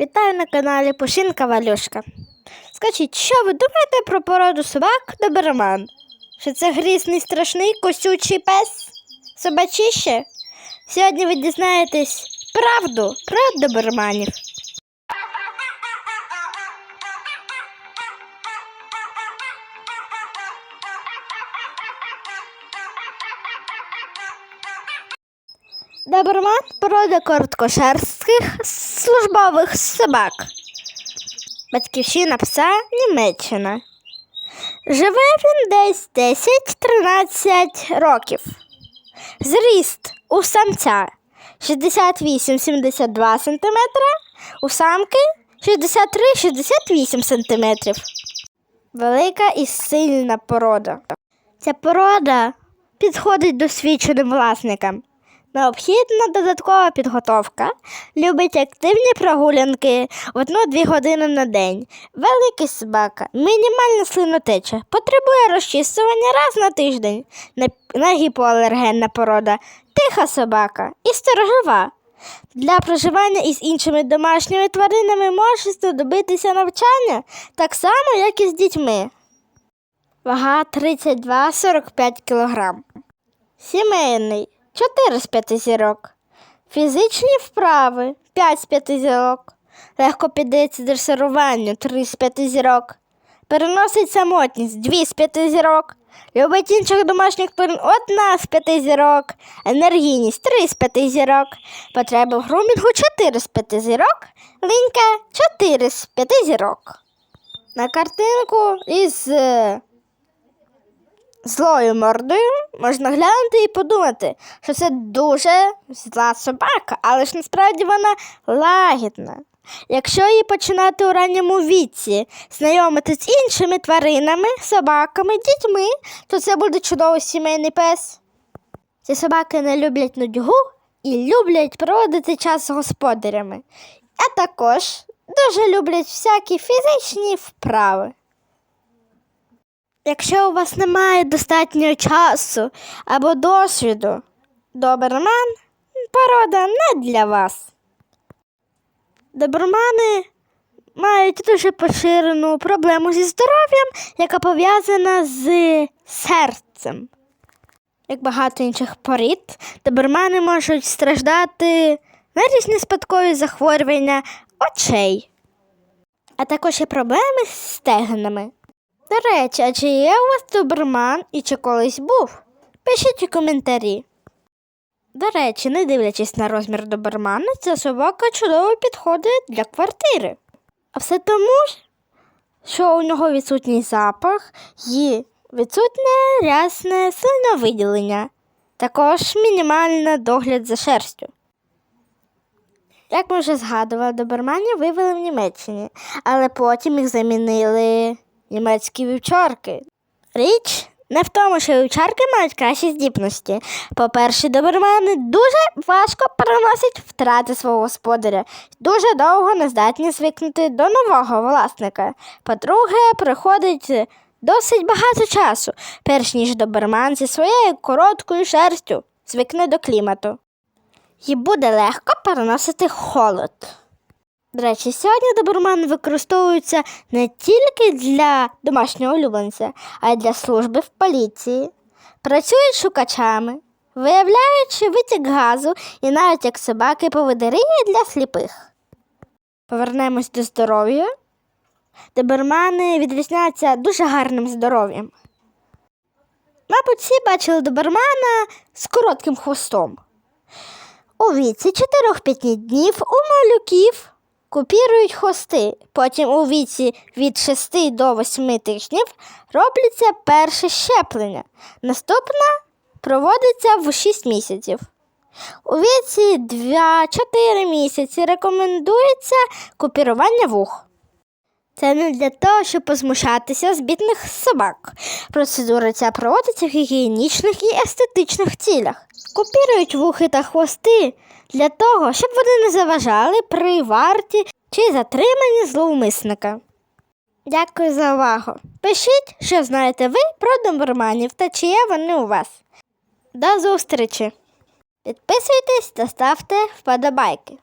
Вітаю на каналі Пушинка Валюшка. Скажіть, що ви думаєте про породу собак доберман? Що це грізний страшний косючий пес? Собачище? Сьогодні ви дізнаєтесь правду про доберманів. Доберман порода короткошерстких службових собак. Батьківщина пса Німеччина. Живе він десь 10-13 років. Зріст у самця 68-72 см, у самки 63-68 см. Велика і сильна порода. Ця порода підходить досвідченим власникам. Необхідна додаткова підготовка. Любить активні прогулянки одну-дві години на день. Великий собака, мінімальна слинотеча, потребує розчісування раз на тиждень. Не гіпоалергенна порода, тиха собака і сторожова. Для проживання із іншими домашніми тваринами може знадобитися навчання так само, як і з дітьми. Вага 32-45 кг. Сімейний 4 з 5 зірок. Фізичні вправи 5 з 5 зірок. Легко піддається дресируванню 3 з 5 зірок. Переносить самотність 2 з 5 зірок. Любить інших домашніх тварин 1 з 5 зірок. Енергійність 3 з 5 зірок. Потреби в грумінгу 4 з 5 зірок. Линька 4 з 5 зірок. На картинку із е, злою мордою можна глянути і подумати, що це дуже зла собака, але ж насправді вона лагідна. Якщо її починати у ранньому віці знайомити з іншими тваринами, собаками, дітьми, то це буде чудовий сімейний пес. Ці собаки не люблять нудьгу і люблять проводити час з господарями, а також дуже люблять всякі фізичні вправи. Якщо у вас немає достатньо часу або досвіду, доберман порода не для вас. Добермани мають дуже поширену проблему зі здоров'ям, яка пов'язана з серцем. Як багато інших порід, добермани можуть страждати на різні спадкові захворювання очей, а також є проблеми з стегнами. До речі, а чи є у вас доберман і чи колись був? Пишіть у коментарі. До речі, не дивлячись на розмір добермана, ця собака чудово підходить для квартири. А все тому, що у нього відсутній запах і відсутнє рясне слиновиділення, також мінімальний догляд за шерстю. Як ми вже згадували, доберманів вивели в Німеччині, але потім їх замінили німецькі вівчарки. Річ не в тому, що вівчарки мають кращі здібності. По-перше, добермани дуже важко переносять втрати свого господаря, дуже довго не здатні звикнути до нового власника. По-друге, приходить досить багато часу, перш ніж доберман зі своєю короткою шерстю звикне до клімату. І буде легко переносити холод. До речі, сьогодні добермани використовуються не тільки для домашнього улюбленця, а й для служби в поліції. Працюють шукачами, виявляючи витік газу і навіть як собаки поведери для сліпих. Повернемось до здоров'я. Добермани відрізняються дуже гарним здоров'ям. Мабуть, всі бачили добермана з коротким хвостом. У віці 4-5 днів у малюків купірують хвости. Потім у віці від 6 до 8 тижнів робляться перше щеплення. Наступна проводиться в 6 місяців. У віці 2-4 місяці рекомендується купірування вух. Це не для того, щоб позмушатися з бідних собак. Процедура ця проводиться в гігієнічних і естетичних цілях. Купірують вухи та хвости для того, щоб вони не заважали при варті чи затриманні зловмисника. Дякую за увагу. Пишіть, що знаєте ви про доберманів та чи є вони у вас. До зустрічі! Підписуйтесь та ставте вподобайки.